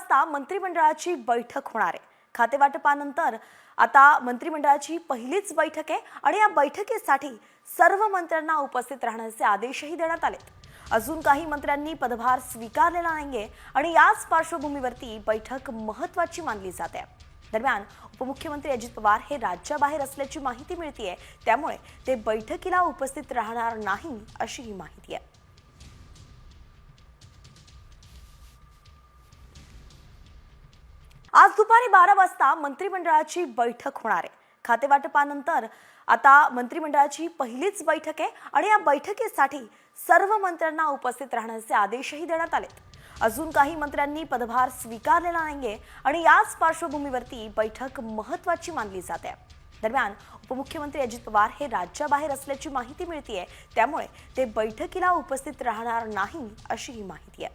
वाजता मंत्रिमंडळाची बैठक होणार आहे. खातेवाटपानंतर आता मंत्रिमंडळाची पहिलीच बैठक आहे आणि या बैठकीसाठी सर्व मंत्र्यांना उपस्थित राहण्याचे आदेशही देण्यात आलेत. अजून काही मंत्र्यांनी पदभार स्वीकारलेला नाहीये आणि याच पार्श्वभूमीवरती बैठक महत्वाची मानली जाते दरम्यान उपमुख्यमंत्री अजित पवार हे राज्याबाहेर असल्याची माहिती मिळतीये त्यामुळे ते बैठकीला उपस्थित राहणार नाही अशी ही माहिती आहे. आज दुपारी बारा वाजता मंत्रिमंडळाची बैठक होणार आहे. खातेवाटपानंतर आता मंत्रिमंडळाची पहिलीच बैठक आहे आणि या बैठकीसाठी सर्व मंत्र्यांना उपस्थित राहण्याचे आदेशही देण्यात आलेत. अजून काही मंत्र्यांनी पदभार स्वीकारलेला नाहीये आणि याच पार्श्वभूमीवरती बैठक महत्वाची मानली जाते दरम्यान उपमुख्यमंत्री अजित पवार हे राज्याबाहेर असल्याची माहिती मिळतीये त्यामुळे ते बैठकीला उपस्थित राहणार नाही अशी ही माहिती आहे.